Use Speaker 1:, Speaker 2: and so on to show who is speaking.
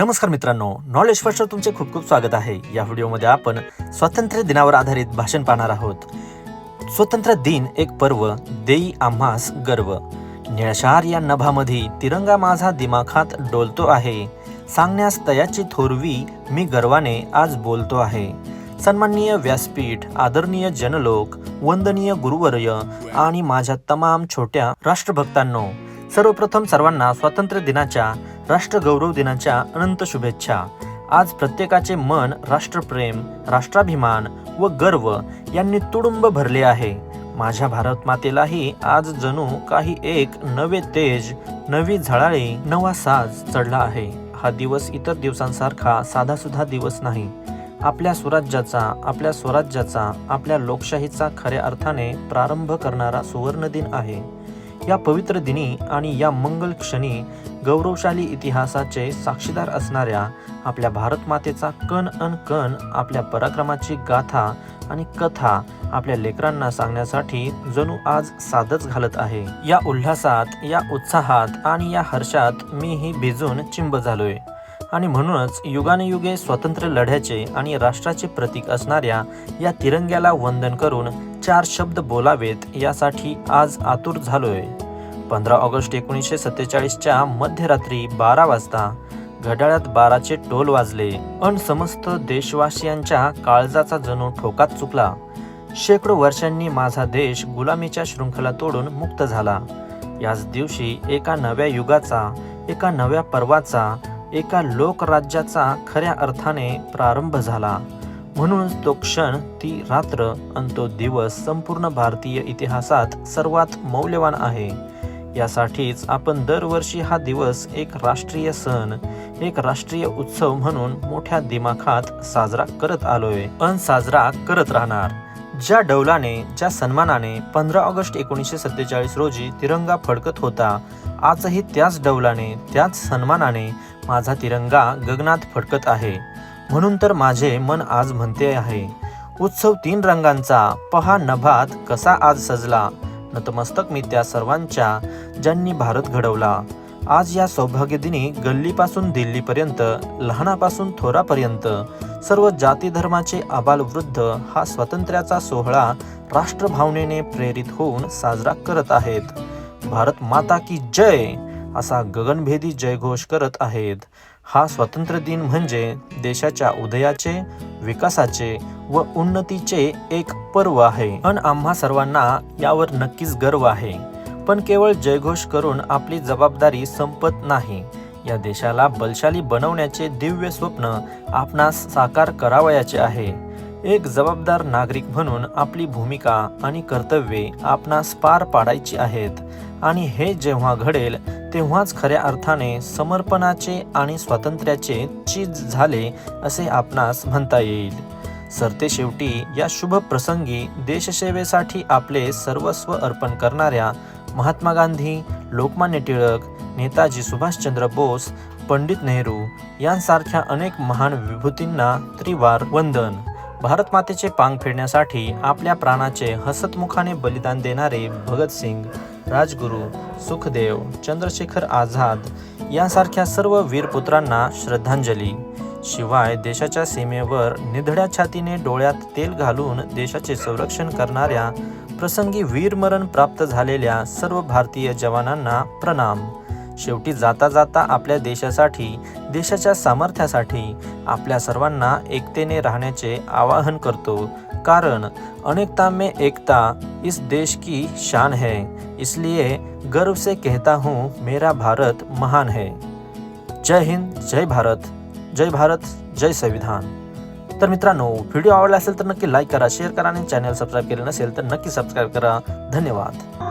Speaker 1: नमस्कार मित्रांनो knowledge first var तुमचे खूप खूप स्वागत आहे. या व्हिडिओमध्ये आपण स्वातंत्र्य दिनावर आधारित भाषण पाहणार आहोत. स्वतंत्र दिन एक पर्व देई आम्हास गर्व. निळशार या नभामध्ये तिरंगा माझा दिमाखात डोलतो आहे. सांगण्यास तयाची थोरवी मी गर्वाने आज बोलतो आहे. सन्माननीय व्यासपीठ आदरणीय जनलोक वंदनीय गुरुवर्य आणि माझ्या तमाम छोट्या राष्ट्रभक्तांनो सर्वप्रथम सर्वांना स्वातंत्र्य दिनाच्या राष्ट्रगौरव दिनाच्या अनंत शुभेच्छा. आज प्रत्येकाचे मन राष्ट्रप्रेम राष्ट्राभिमान व गर्व यांनी तुडुंब भरले आहे. माझ्या भारत मातेलाही आज जणू काही एक नवे तेज नवी झळाळी नवा साज चढला आहे. हा दिवस इतर दिवसांसारखा साधासुद्धा दिवस नाही. आपल्या स्वराज्याचा आपल्या स्वराज्याचा आपल्या लोकशाहीचा खऱ्या अर्थाने प्रारंभ करणारा सुवर्ण दिन आहे. या पवित्र दिनी आणि या मंगल क्षणी गौरवशाली इतिहासाचे साक्षीदार असणाऱ्या आपल्या भारत मातेचा कण अन कण आपल्या पराक्रमाची गाथा आणि कथा आपल्या लेकरांना सांगण्यासाठी जणू आज साधच घालत आहे. या उल्हासात या उत्साहात आणि या हर्षात मीही भिजून चिंब झालोय. आणि म्हणूनच युगानुयुगे स्वातंत्र्य लढ्याचे आणि राष्ट्राचे प्रतीक असणाऱ्या या तिरंग्याला वंदन करून चार शब्द बोलावेत यासाठी आज आतुर झालोय. पंधरा ऑगस्ट एकोणीसशे सत्तेचाळीसच्या मध्यरात्री बारा वाजता घड्याळात बाराचे टोल वाजले. अन समस्त देशवासियांच्या काळजाचा जणू ठोकात चुकला. शेकडो वर्षांनी माझा देश गुलामीच्या शृंखला तोडून मुक्त झाला. याच दिवशी एका नव्या युगाचा एका नव्या पर्वाचा एका लोकराज्याचा खऱ्या अर्थाने प्रारंभ झाला. म्हणूनच तो क्षण ती रात्र आणि तो दिवस संपूर्ण भारतीय इतिहासात सर्वात मौल्यवान आहे. यासाठीच आपण दरवर्षी हा दिवस एक राष्ट्रीय सण एक राष्ट्रीय उत्सव म्हणून मोठ्या दिमाखात साजरा करत आलोय. अन साजरा करत राहणार. ज्या डौलाने ज्या सन्मानाने पंधरा ऑगस्ट एकोणीसशे सत्तेचाळीस रोजी तिरंगा फडकत होता आजही त्याच डौलाने त्याच सन्मानाने माझा तिरंगा गगनात फडकत आहे. म्हणून तर माझे मन आज म्हणते आहे उत्सव तीन रंगांचा पहा नभात कसा आज सजला. नतमस्तक मी त्या सर्वांच्या ज्यांनी भारत घडवला. आज या सौभाग्यदिनी गल्लीपासून दिल्लीपर्यंत लहानापासून थोरापर्यंत सर्व जाती धर्माचे आबाल वृद्ध हा स्वातंत्र्याचा सोहळा राष्ट्रभावनेने प्रेरित होऊन साजरा करत आहेत. भारत माता की जय असा गगनभेदी जयघोष करत आहेत. हा स्वातंत्र्य दिन म्हणजे देशाच्या उदयाचे विकासाचे व उन्नतीचे एक पर्व आहे. पण आम्हा सर्वांना यावर नक्कीच गर्व आहे. पण केवळ जयघोष करून आपली जबाबदारी संपत नाही. या देशाला बलशाली बनवण्याचे दिव्य स्वप्न आपणास साकार करावयाचे आहे. एक जबाबदार नागरिक म्हणून आपली भूमिका आणि कर्तव्ये आपणास पार पाडायची आहेत. आणि हे जेव्हा घडेल तेव्हाच खऱ्या अर्थाने समर्पणाचे आणि स्वातंत्र्याचे चीज झाले असे आपणास म्हणता येईल. सरते शेवटी या शुभ प्रसंगी देशसेवेसाठी आपले सर्वस्व अर्पण करणाऱ्या महात्मा गांधी लोकमान्य टिळक नेताजी सुभाषचंद्र बोस पंडित नेहरू यांसारख्या अनेक महान विभूतींना त्रिवार वंदन. भारत मातेचे पांग फेडण्यासाठी आपल्या प्राणाचे हसतमुखाने बलिदान देणारे भगतसिंग राजगुरू सुखदेव चंद्रशेखर आझाद यांसारख्या सर्व वीरपुत्रांना श्रद्धांजली. शिवाय देशाच्या सीमेवर निधड्या छातीने डोळ्यात तेल घालून देशाचे संरक्षण करणाऱ्या प्रसंगी वीरमरण प्राप्त झालेल्या सर्व भारतीय जवानांना प्रणाम. शेवटी जाता जाता आपल्या देशासाठी देशाच्या सामर्थ्यासाठी आपल्या सर्वांना एकतेने राहण्याचे आवाहन करतो. कारण अनेकता में एकता इस देश की शान है. इसलिए गर्व से कहता हूँ मेरा भारत महान है। जय हिंद जय भारत। जय भारत जय संविधान। तर मित्रांनो व्हिडिओ आवडला असेल तर नक्की लाईक करा शेअर करा आणि चॅनल सबस्क्राईब केले नसेल तर नक्की सबस्क्राईब करा. धन्यवाद.